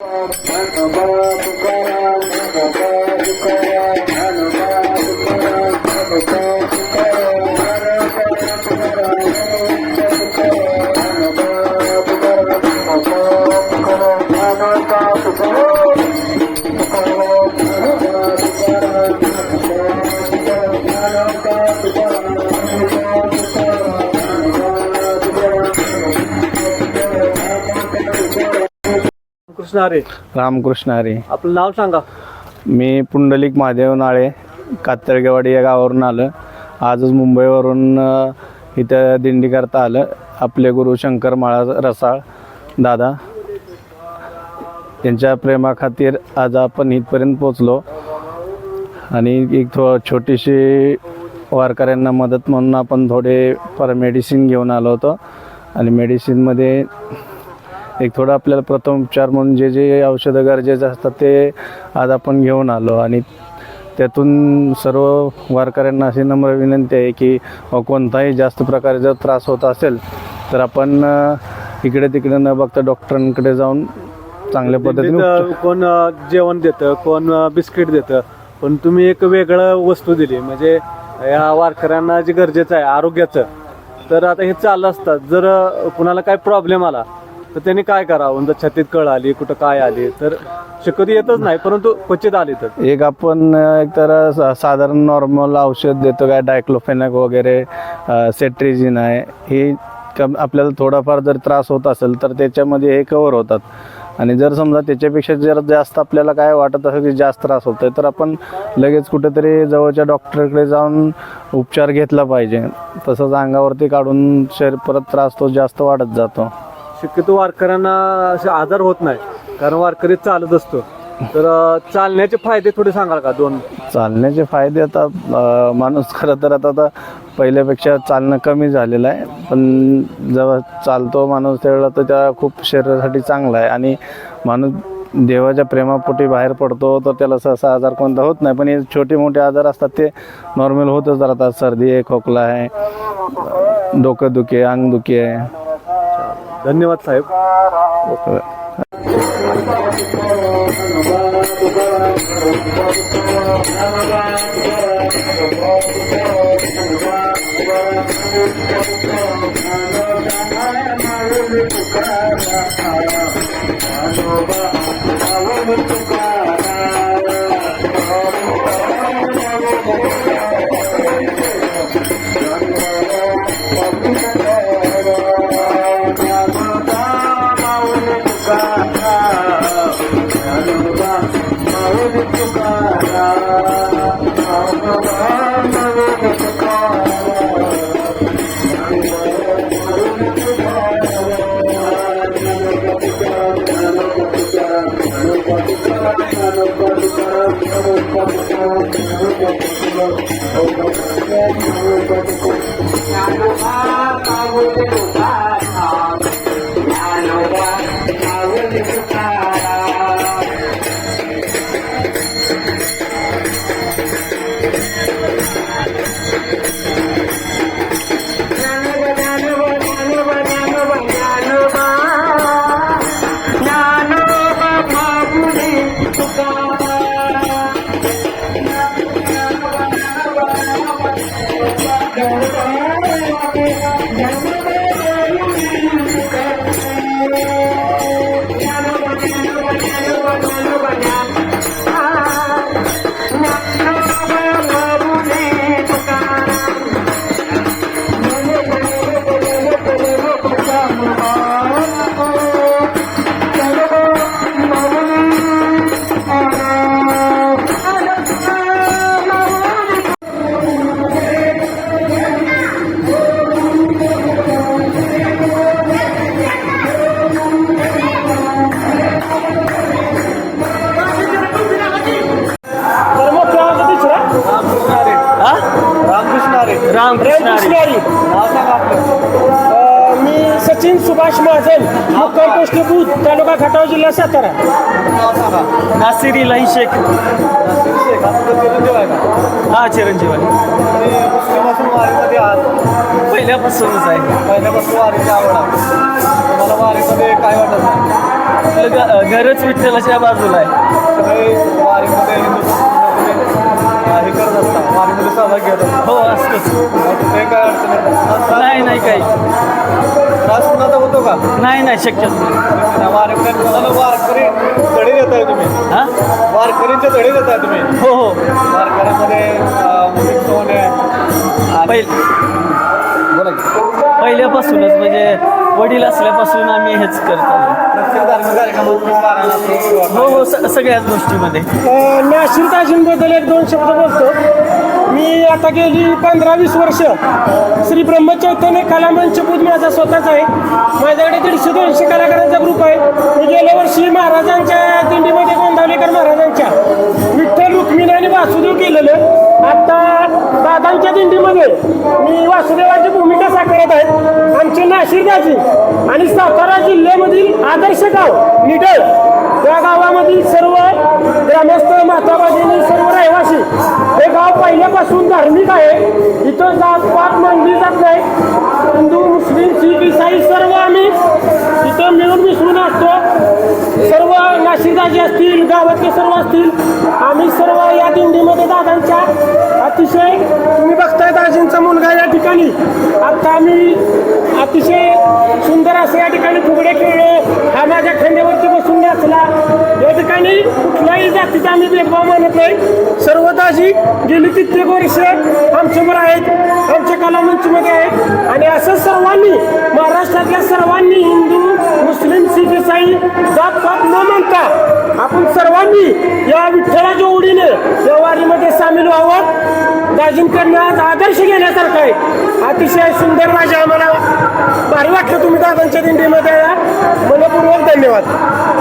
Bye. Krishna हरे रामकृष्ण हरी आपलं नाव सांगा. मी पुंडलिक महादेव नाळे कातळगेवाडी या गावावरून आलं. आजच मुंबईवरून अ, इथं दिंडी करता आलं. आपले गुरु शंकर माळा रसाळ दादा. त्यांच्या प्रेमाखातीर आज आपण इथपर्यंत पोचलो आणि एक थो छोटीशी वारकऱ्यांना मदत म्हणून आपण थोडे पर मेडिसिन घेऊन आलो होतो. आणि मेडिसिनमध्ये एक थोडं आपल्याला प्रथम उपचार म्हणून जे जे औषधं गरजेचे असतात ते आज आपण घेऊन आलो. आणि त्यातून सर्व वारकऱ्यांना अशी नम्र विनंती आहे की कोणताही जास्त प्रकारे जर त्रास होत असेल तर आपण इकडे तिकडे न बघता डॉक्टरांकडे जाऊन चांगल्या पद्धतीने कोण जेवण देतं कोण बिस्किट देतं पण तुम्ही एक वेगळं वस्तू दिली. म्हणजे या वारकऱ्यांना जे गरजेचं आहे आरोग्याचं तर आता हे चाललं असतात. जर कुणाला काय प्रॉब्लेम आला तर त्यांनी काय करावं? म्हणजे जर छातीत कळ आली कुठं काय आली? तर शक्यतो येतच नाही परंतु क्वचित आली तर. एक आपण एक तर सा- साधारण नॉर्मल औषध देतो काय डायक्लोफेनॅक वगैरे सेट्रिजिन आहे. हे कम आपल्याला थोडाफार जर त्रास होत असेल तर त्याच्यामध्ये हे कवर होतात. आणि जर समजा त्याच्यापेक्षा जर जास्त आपल्याला काय वाटत असेल की जास्त त्रास होतोय तर आपण लगेच कुठेतरी जवळच्या डॉक्टरकडे जाऊन उपचार घेतला पाहिजे. तसंच अंगावरती काढून शरीर परत त्रास तो जास्त वाढत जातो. शक्यतो वारकऱ्यांना असे आजार होत नाही कारण वारकरी चालत असतो. तर चालण्याचे फायदे थोडे सांगाल का? दोन. चालण्याचे फायदे आता अ, माणूस खरं तर आता आता पहिल्यापेक्षा चालणं कमी झालेलं आहे. पण जेव्हा चालतो माणूस त्यावेळेला तर त्या खूप शरीरासाठी चांगला आहे. आणि माणूस देवाच्या प्रेमापोटी बाहेर पडतो तर त्याला सहसा आजार कोणता होत नाही. पण हे छोटे मोठे आजार असतात ते नॉर्मल होतच राहतात. सर्दी आहे खोकला आहे डोकं आहे अंग दुखे आहे. धन्यवाद साहेब. ओके रामकृष्ण अ, मी सचिन सुभाष महाजन मुक्काम पोस्ट बुध तालुका खटाव जिल्हा सातारा. नासिर इलाही शेख. हा चिरंजीव आहे पहिल्यापासूनच आहे. पहिल्यापासून वारीची आवड आहे. तुम्हाला वारीमध्ये काय वाटत? नाही आपलं घरच विठ्ठलाच्या बाजूला आहे. सगळे वारीमध्ये वारीमध्ये सहभाग घेत हो असतंच ते काय अडचण येतात नाही नाही काही. त्रास कुणाचा होतो का? नाही नाही शक्यच नाही. वारकरी कोणाला वारकरी धडे देत आहे तुम्ही. हां? वारकरींचे धडे देत आहे तुम्ही. हो हो. वारकऱ्यामध्ये आणि- पहिले बोला. पहिल्यापासूनच म्हणजे वडील असल्यापासून आम्ही हेच करतो. हो हो स- सगळ्याच गोष्टीमध्ये. नाशिर ताजींबद्दल एक दोन शब्द बोलतो. मी आता गेली पंधरा वीस वर्ष. श्री ब्रह्मचैतन्य कलामंच बुद्ध माझा स्वतःच आहे. माझ्याकडे दीडशे दोनशे कलाकारांचा ग्रुप आहे. मी गेल्या वर्षी महाराजांच्या दिंडीमध्ये गोंदावलेकर महाराजांच्या. विठ्ठल रुक्मिणी आणि वासुदेव केलेलं. आता दादांच्या दिंडीमध्ये मी वासुदेवाची भूमिका साकारत आहे. आमचे नाशिक दाजी आणि सातारा जिल्ह्यामधील आदर्श गाव निडळ. या गावामधील सर्व ग्रामस्थ माताबाजींनी सर्व हे गाव पहिल्यापासून धार्मिक आहे. इथं जात पात मानली जात नाही. हिंदू मुस्लिम शीख इसाई सर्व आम्ही इथं मिळून मिसळून असतो. सर्व नाशिकदाजी असतील गावातले सर्व असतील आम्ही सर्व या दिंडीमध्ये दादांच्या अतिशय तुम्ही बघताय दाजींचा मुलगा या ठिकाणी. आता आम्ही अतिशय सुंदर असं या ठिकाणी फुगडे खेळले. हा माझ्या खांद्यावरती बसून नाचला. ठिकाणी कुठल्याही जातीचा आम्ही भेदभाव मानत नाही. सर्व दाजी गेली कित्येक वर्ष आमच्यावर आहेत आमच्या कलामंचमध्ये आहेत. आणि असं सर्वांनी महाराष्ट्रातल्या सर्वांनी हिंदू मुस्लिम शीख इसाई जात पात न मानता आपण सर्वांनी या विठ्ठलाच्या ओढीने या वारीमध्ये सामील व्हावं. दाजींकडनं आज आदर्श घेण्यासारखा आहे. अतिशय सुंदर राजा आम्हाला भारी वाटलं तुम्ही दादांच्या दिंडीमध्ये मनपूर्वक धन्यवाद.